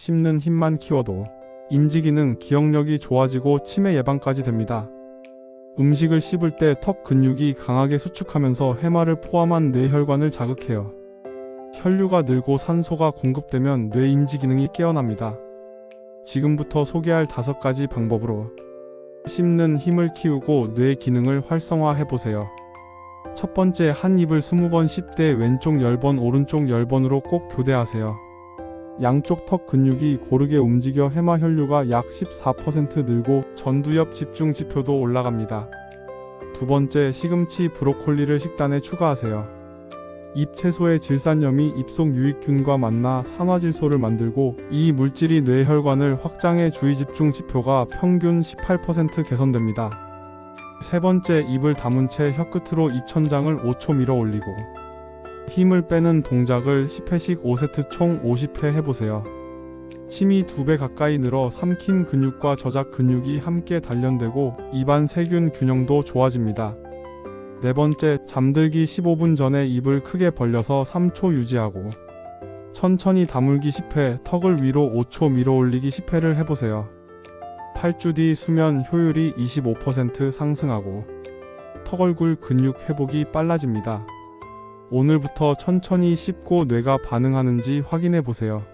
씹는 힘만 키워도 인지 기능, 기억력이 좋아지고 치매 예방까지 됩니다. 음식을 씹을 때 턱 근육이 강하게 수축하면서 해마를 포함한 뇌혈관을 자극해요. 혈류가 늘고 산소가 공급되면 뇌 인지 기능이 깨어납니다. 지금부터 소개할 다섯 가지 방법으로 씹는 힘을 키우고 뇌 기능을 활성화해 보세요. 첫 번째 한 입을 20번 씹되 왼쪽 10번 오른쪽 10번으로 꼭 교대하세요. 양쪽 턱 근육이 고르게 움직여 해마 혈류가 약 14% 늘고 전두엽 집중 지표도 올라갑니다. 두 번째 시금치 브로콜리를 식단에 추가하세요. 잎 채소의 질산염이 입속 유익균과 만나 산화질소를 만들고 이 물질이 뇌혈관을 확장해 주의 집중 지표가 평균 18% 개선됩니다. 세 번째 입을 다문 채 혀끝으로 입천장을 5초 밀어 올리고 힘을 빼는 동작을 10회씩 5세트 총 50회 해보세요. 침이 2배 가까이 늘어 삼킴 근육과 저작 근육이 함께 단련되고 입안 세균 균형도 좋아집니다. 네 번째, 잠들기 15분 전에 입을 크게 벌려서 3초 유지하고 천천히 다물기 10회, 턱을 위로 5초 밀어 올리기 10회를 해보세요. 8주 뒤 수면 효율이 25% 상승하고 턱 얼굴 근육 회복이 빨라집니다. 오늘부터 천천히 씹고 뇌가 반응하는지 확인해 보세요.